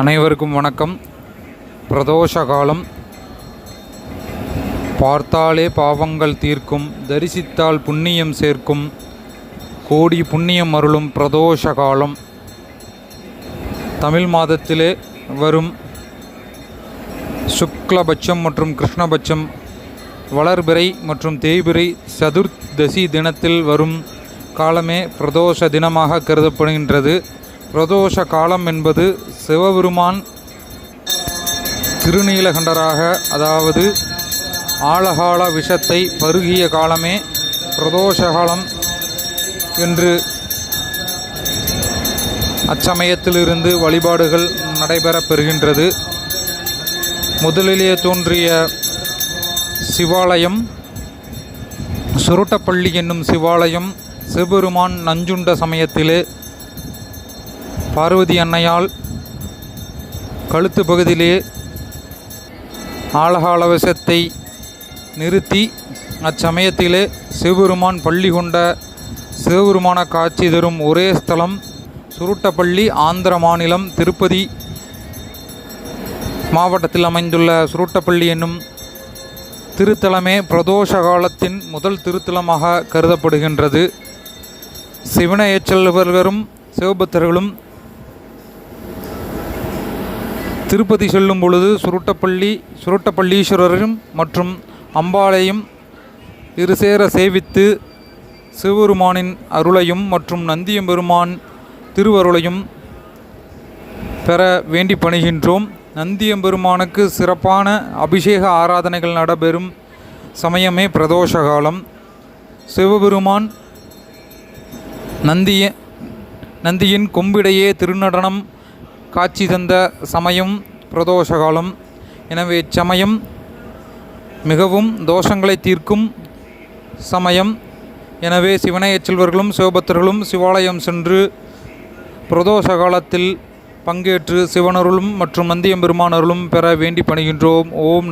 அனைவருக்கும் வணக்கம். பிரதோஷ காலம் பார்த்தாலே பாவங்கள் தீர்க்கும் தரிசித்தால் புண்ணியம் சேர்க்கும் கோடி புண்ணியம் அருளும் பிரதோஷ காலம் தமிழ் மாதத்திலே வரும் சுக்லபட்சம் மற்றும் கிருஷ்ணபட்சம் வளர்பிறை மற்றும் தேய்பிறை சதுர்தசி தினத்தில் வரும் காலமே பிரதோஷ தினமாக கருதப்படுகின்றது. பிரதோஷ காலம் என்பது சிவபெருமான் திருநீலகண்டராக அதாவது ஆழகால விஷத்தை பருகிய காலமே பிரதோஷ காலம் என்று அச்சமயத்திலிருந்து வழிபாடுகள் நடைபெறப் பெறுகின்றது. முதலிலே தோன்றிய சிவாலயம் சுருட்டப்பள்ளி என்னும் சிவாலயம் சிவபெருமான் நஞ்சுண்ட சமயத்திலே பார்வதி அன்னையால் கழுத்து பகுதியிலே ஆழகாலவசத்தை நிறுத்தி அச்சமயத்திலே சிவபெருமான் பள்ளி கொண்ட சிவபெருமான காட்சி தரும் ஒரே ஸ்தலம் சுருட்டப்பள்ளி ஆந்திர மாநிலம் திருப்பதி மாவட்டத்தில் அமைந்துள்ள சுருட்டப்பள்ளி என்னும் திருத்தலமே பிரதோஷ காலத்தின் முதல் திருத்தலமாக கருதப்படுகின்றது. சிவனையச்செல்வர்களும் சிவபக்தர்களும் திருப்பதி செல்லும் பொழுது சுருட்டப்பள்ளி சுருட்டப்பள்ளீஸ்வரரும் மற்றும் அம்பாளையும் இருசேர சேவித்து சிவபெருமானின் அருளையும் மற்றும் நந்தியம்பெருமான் திருவருளையும் பெற வேண்டி பணிகின்றோம். நந்தியம்பெருமானுக்கு சிறப்பான அபிஷேக ஆராதனைகள் நடைபெறும் சமயமே பிரதோஷ காலம் சிவபெருமான் நந்திய நந்தியின் கொம்பிடையே திருநடனம் காட்சி தந்த சமயம் பிரதோஷகாலம். எனவே இச்சமயம் மிகவும் தோஷங்களை தீர்க்கும் சமயம். எனவே சிவனையச் செல்வர்களும் சிவபக்தர்களும் சிவாலயம் சென்று பிரதோஷ காலத்தில் பங்கேற்று சிவனருளும் மற்றும் நந்தியம்பெருமானருளும் பெற வேண்டி பணிகின்றோம். ஓம்